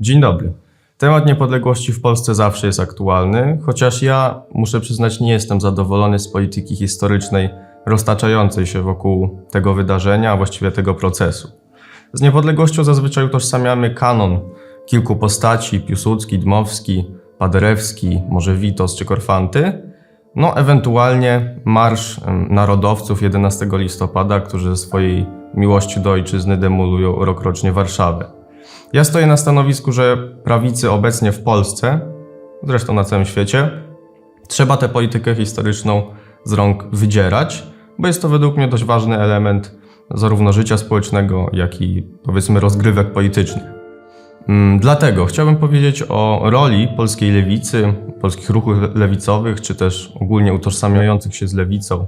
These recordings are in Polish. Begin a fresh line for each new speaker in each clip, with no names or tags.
Dzień dobry. Temat niepodległości w Polsce zawsze jest aktualny, chociaż ja muszę przyznać, nie jestem zadowolony z polityki historycznej roztaczającej się wokół tego wydarzenia, a właściwie tego procesu. Z niepodległością zazwyczaj utożsamiamy kanon kilku postaci: Piłsudski, Dmowski, Paderewski, może Witos czy Korfanty. No, ewentualnie marsz narodowców 11 listopada, którzy ze swojej miłości do ojczyzny demolują rokrocznie Warszawę. Ja stoję na stanowisku, że prawicy obecnie w Polsce, zresztą na całym świecie, trzeba tę politykę historyczną z rąk wydzierać, bo jest to według mnie dość ważny element zarówno życia społecznego, jak i powiedzmy rozgrywek politycznych. Mm, Dlatego chciałbym powiedzieć o roli polskiej lewicy, polskich ruchów lewicowych, czy też ogólnie utożsamiających się z lewicą,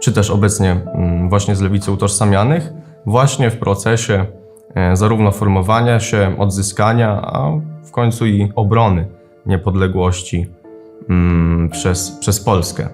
czy też obecnie mm, właśnie z lewicą utożsamianych, właśnie w procesie zarówno formowania się, odzyskania, a w końcu i obrony niepodległości mm, przez, przez Polskę.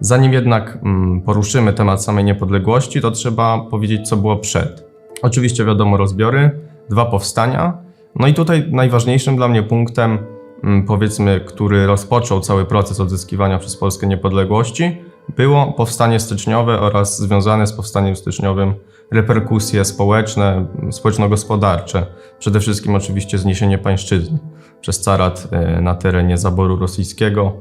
Zanim jednak mm, poruszymy temat samej niepodległości, to trzeba powiedzieć, co było przed. Oczywiście wiadomo rozbiory, dwa powstania. No i tutaj najważniejszym dla mnie punktem, mm, powiedzmy, który rozpoczął cały proces odzyskiwania przez Polskę niepodległości, było powstanie styczniowe oraz związane z powstaniem styczniowym reperkusje społeczne, społeczno-gospodarcze. Przede wszystkim oczywiście zniesienie pańszczyzny przez carat e, na terenie zaboru rosyjskiego.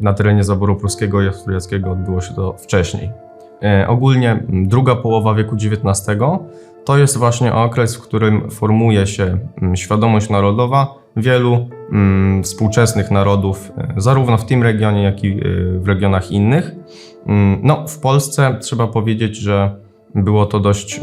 Na terenie zaboru pruskiego i austriackiego odbyło się to wcześniej. E, Ogólnie druga połowa wieku XIX to jest właśnie okres, w którym formuje się świadomość narodowa wielu współczesnych narodów, e, zarówno w tym regionie, jak i w regionach innych. Mm, No, w Polsce trzeba powiedzieć, że było to dość, e,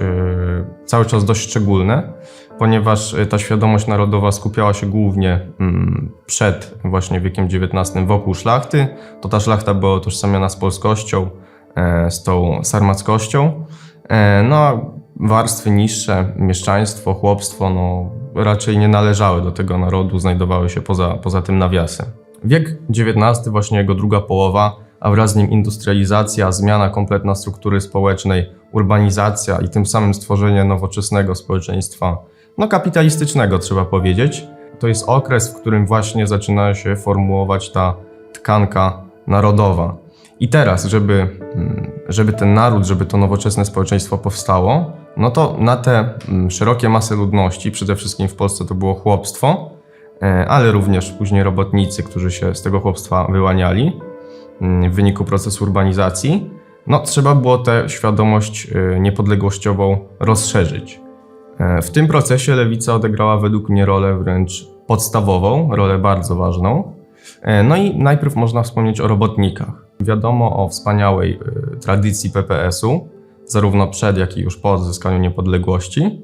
cały czas dość szczególne, ponieważ e, ta świadomość narodowa skupiała się głównie mm, przed właśnie wiekiem XIX wokół szlachty. To ta szlachta była utożsamiana z polskością, e, z tą sarmackością. E, No a warstwy niższe, mieszczaństwo, chłopstwo, no raczej nie należały do tego narodu, znajdowały się poza, poza tym nawiasem. Wiek XIX, właśnie jego druga połowa, a wraz z nim industrializacja, zmiana kompletna struktury społecznej, urbanizacja i tym samym stworzenie nowoczesnego społeczeństwa, no kapitalistycznego trzeba powiedzieć. To jest okres, w którym właśnie zaczyna się formułować ta tkanka narodowa. I teraz, żeby, mm, żeby ten naród, żeby to nowoczesne społeczeństwo powstało, no to na te mm, szerokie masy ludności, przede wszystkim w Polsce to było chłopstwo, e, ale również później robotnicy, którzy się z tego chłopstwa wyłaniali w wyniku procesu urbanizacji, no trzeba było tę świadomość e, niepodległościową rozszerzyć. E, W tym procesie lewica odegrała według mnie rolę wręcz podstawową, rolę bardzo ważną. E, No i najpierw można wspomnieć o robotnikach. Wiadomo o wspaniałej e, tradycji PPS-u, zarówno przed, jak i już po odzyskaniu niepodległości.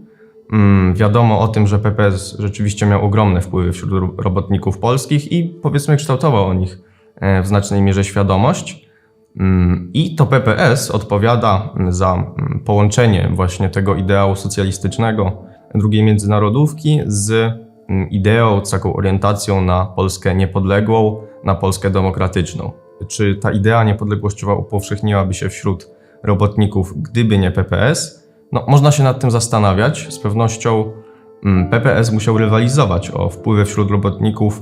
Mm, Wiadomo o tym, że PPS rzeczywiście miał ogromne wpływy wśród ro- robotników polskich i powiedzmy kształtował o nich w znacznej mierze świadomość. Mm, I to PPS odpowiada za mm, połączenie właśnie tego ideału socjalistycznego drugiej międzynarodówki z mm, ideą, z taką orientacją na Polskę niepodległą, na Polskę demokratyczną. Czy ta idea niepodległościowa upowszechniłaby się wśród robotników, gdyby nie PPS? No, można się nad tym zastanawiać. Z pewnością PPS musiał rywalizować o wpływy wśród robotników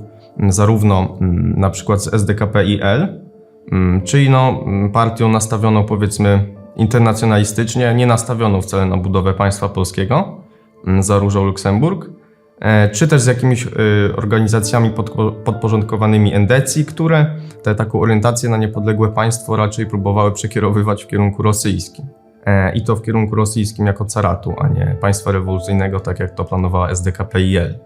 zarówno mm, na przykład z SDKP i L, Mm, czyli no, mm, partią nastawioną powiedzmy internacjonalistycznie, nie nastawioną wcale na budowę państwa polskiego za Różą Luksemburg, e, czy też z jakimiś y, organizacjami podporządkowanymi endecji, które tę taką orientację na niepodległe państwo raczej próbowały przekierowywać w kierunku rosyjskim. E, I to w kierunku rosyjskim jako caratu, a nie państwa rewolucyjnego, tak jak to planowała SDKPIL.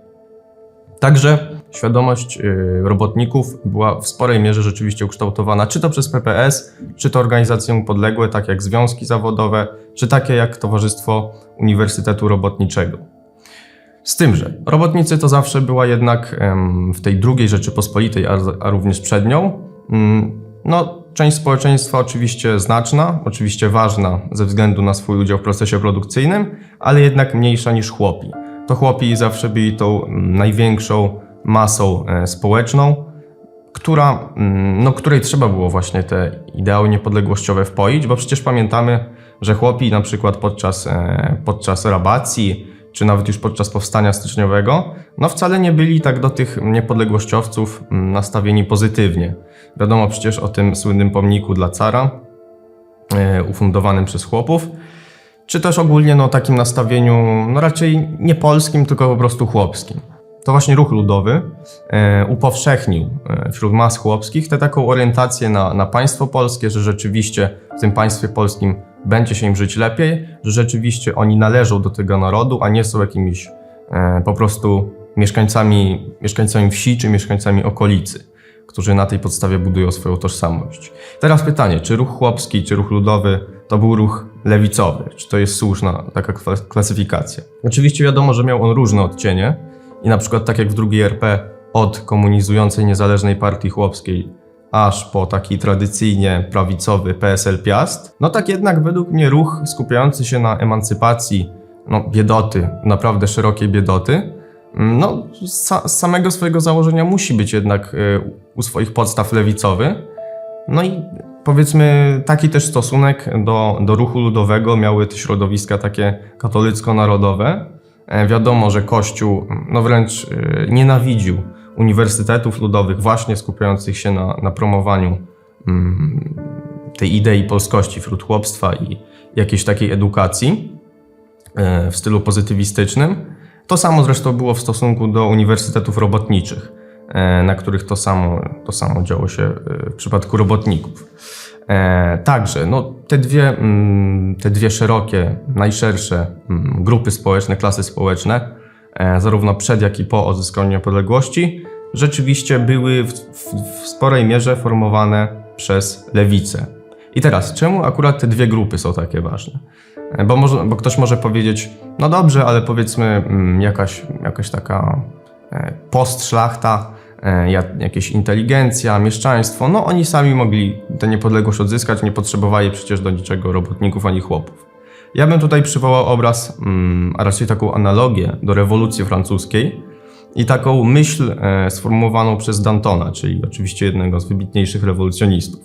Także świadomość y, robotników była w sporej mierze rzeczywiście ukształtowana, czy to przez PPS, czy to organizacje podległe, tak jak związki zawodowe, czy takie jak Towarzystwo Uniwersytetu Robotniczego. Z tym, że robotnicy to zawsze była jednak w tej drugiej Rzeczypospolitej, a, a również przed nią, mm, no, część społeczeństwa oczywiście znaczna, oczywiście ważna ze względu na swój udział w procesie produkcyjnym, ale jednak mniejsza niż chłopi. To chłopi zawsze byli tą mm, największą masą e, społeczną, która, mm, no, której trzeba było właśnie te ideały niepodległościowe wpoić, bo przecież pamiętamy, że chłopi na przykład podczas, e, podczas rabacji czy nawet już podczas powstania styczniowego, no wcale nie byli tak do tych niepodległościowców mm, nastawieni pozytywnie. Wiadomo przecież o tym słynnym pomniku dla cara, e, ufundowanym przez chłopów, czy też ogólnie no, takim nastawieniu no, raczej nie polskim, tylko po prostu chłopskim. To właśnie ruch ludowy e, upowszechnił e, wśród mas chłopskich tę taką orientację na, na państwo polskie, że rzeczywiście w tym państwie polskim będzie się im żyć lepiej, że rzeczywiście oni należą do tego narodu, a nie są jakimiś e, po prostu mieszkańcami, mieszkańcami wsi czy mieszkańcami okolicy, którzy na tej podstawie budują swoją tożsamość. Teraz pytanie, czy ruch chłopski, czy ruch ludowy to był ruch lewicowy? Czy to jest słuszna taka klasyfikacja? Oczywiście wiadomo, że miał on różne odcienie i na przykład tak jak w drugiej RP od komunizującej niezależnej partii chłopskiej aż po taki tradycyjnie prawicowy PSL Piast, no tak jednak według mnie ruch skupiający się na emancypacji no, biedoty, naprawdę szerokiej biedoty, no, z z samego swojego założenia musi być jednak y, u swoich podstaw lewicowy. No i powiedzmy taki też stosunek do, do ruchu ludowego miały te środowiska takie katolicko-narodowe. E, Wiadomo, że Kościół no wręcz y, nienawidził uniwersytetów ludowych właśnie skupiających się na, na promowaniu mm, tej idei polskości wśród chłopstwa i jakiejś takiej edukacji e, w stylu pozytywistycznym. To samo zresztą było w stosunku do uniwersytetów robotniczych, e, na których to samo, to samo działo się e, w przypadku robotników. E, Także no, te, dwie, mm, te dwie szerokie, najszersze mm, grupy społeczne, klasy społeczne, e, zarówno przed, jak i po odzyskaniu niepodległości, rzeczywiście były w, w, w sporej mierze formowane przez lewicę. I teraz, czemu akurat te dwie grupy są takie ważne? E, Bo, może, bo ktoś może powiedzieć, no dobrze, ale powiedzmy mm, jakaś, jakaś taka postszlachta, jakieś inteligencja, mieszczaństwo, no oni sami mogli tę niepodległość odzyskać, nie potrzebowali przecież do niczego robotników ani chłopów. Ja bym tutaj przywołał obraz, mm, a raczej taką analogię do rewolucji francuskiej i taką myśl e, sformułowaną przez Dantona, czyli oczywiście jednego z wybitniejszych rewolucjonistów.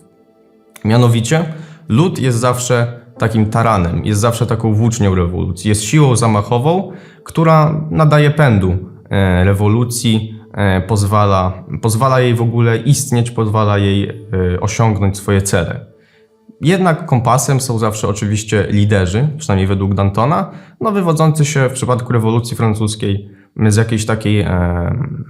Mianowicie, lud jest zawsze takim taranem, jest zawsze taką włócznią rewolucji, jest siłą zamachową, która nadaje pędu e, rewolucji, e, pozwala, pozwala jej w ogóle istnieć, pozwala jej e, osiągnąć swoje cele. Jednak kompasem są zawsze oczywiście liderzy, przynajmniej według Dantona, no wywodzący się w przypadku rewolucji francuskiej z jakiejś takiej e,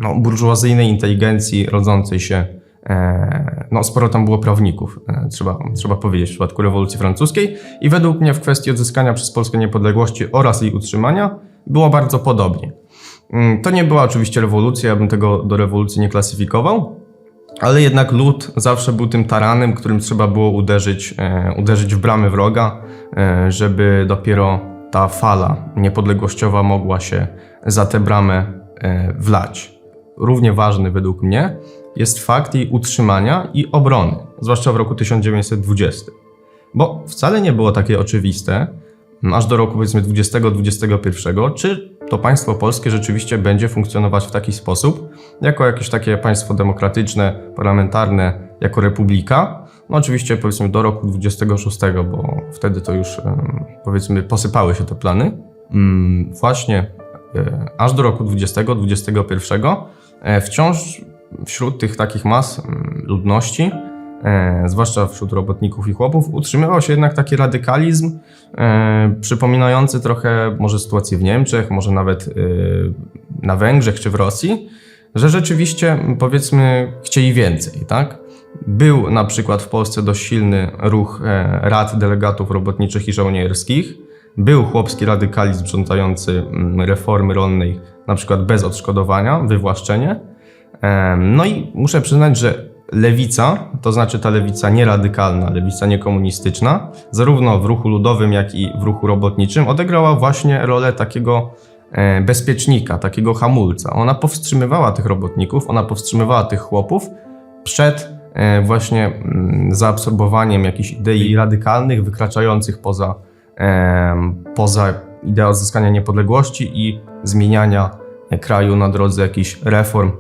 no, burżuazyjnej inteligencji rodzącej się E, no, sporo tam było prawników, e, trzeba, trzeba powiedzieć, w przypadku rewolucji francuskiej. I według mnie w kwestii odzyskania przez Polskę niepodległości oraz jej utrzymania było bardzo podobnie. Mm, To nie była oczywiście rewolucja, ja bym tego do rewolucji nie klasyfikował, ale jednak lud zawsze był tym taranem, którym trzeba było uderzyć, e, uderzyć w bramy wroga, e, żeby dopiero ta fala niepodległościowa mogła się za tę bramę e, wlać. Równie ważny według mnie jest fakt jej utrzymania i obrony, zwłaszcza w roku 1920. Bo wcale nie było takie oczywiste, aż do roku powiedzmy 20-21, czy to państwo polskie rzeczywiście będzie funkcjonować w taki sposób, jako jakieś takie państwo demokratyczne, parlamentarne, jako republika. No oczywiście powiedzmy do roku 26, bo wtedy to już powiedzmy posypały się te plany. Mm, Właśnie e, aż do roku 20-21 e, wciąż wśród tych takich mas mm, ludności, e, zwłaszcza wśród robotników i chłopów, utrzymywał się jednak taki radykalizm e, przypominający trochę może sytuację w Niemczech, może nawet e, na Węgrzech czy w Rosji, że rzeczywiście powiedzmy chcieli więcej, tak? Był na przykład w Polsce dość silny ruch e, rad delegatów robotniczych i żołnierskich. Był chłopski radykalizm żądający reformy rolnej, na przykład bez odszkodowania, wywłaszczenie. Em, No i muszę przyznać, że lewica, to znaczy ta lewica nieradykalna, lewica niekomunistyczna, zarówno w ruchu ludowym, jak i w ruchu robotniczym, odegrała właśnie rolę takiego e, bezpiecznika, takiego hamulca. Ona powstrzymywała tych robotników, ona powstrzymywała tych chłopów przed e, właśnie mm, zaabsorbowaniem jakichś idei radykalnych, wykraczających poza, em, poza ideę odzyskania niepodległości i zmieniania kraju na drodze jakichś reform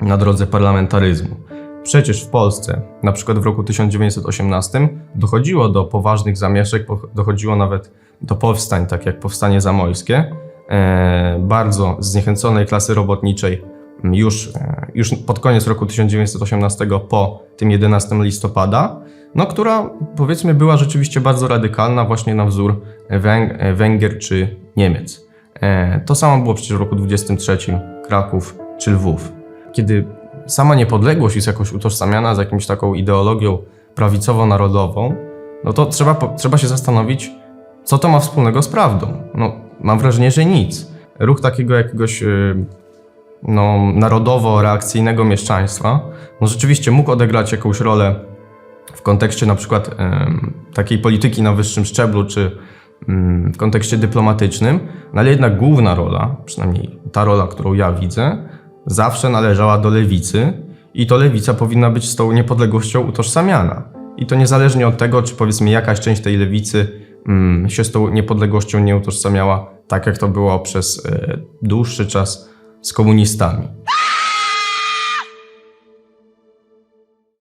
na drodze parlamentaryzmu. Przecież w Polsce, na przykład w roku 1918, dochodziło do poważnych zamieszek, dochodziło nawet do powstań, tak jak powstanie zamojskie, e, bardzo zniechęconej klasy robotniczej m, już, e, już pod koniec roku 1918 po tym 11 listopada, no, która powiedzmy była rzeczywiście bardzo radykalna właśnie na wzór Węg- Węgier czy Niemiec. E, To samo było przecież w roku 23 Kraków czy Lwów. Kiedy sama niepodległość jest jakoś utożsamiana z jakąś taką ideologią prawicowo-narodową, no to trzeba, trzeba się zastanowić, co to ma wspólnego z prawdą. No, mam wrażenie, że nic. Ruch takiego jakiegoś y, no, narodowo-reakcyjnego mieszczaństwa, no rzeczywiście mógł odegrać jakąś rolę w kontekście na przykład takiej polityki na wyższym szczeblu, czy mm, w kontekście dyplomatycznym, no ale jednak główna rola, przynajmniej ta rola, którą ja widzę, zawsze należała do lewicy i to lewica powinna być z tą niepodległością utożsamiana. I to niezależnie od tego, czy powiedzmy jakaś część tej lewicy mm, się z tą niepodległością nie utożsamiała, tak jak to było przez e, dłuższy czas z komunistami.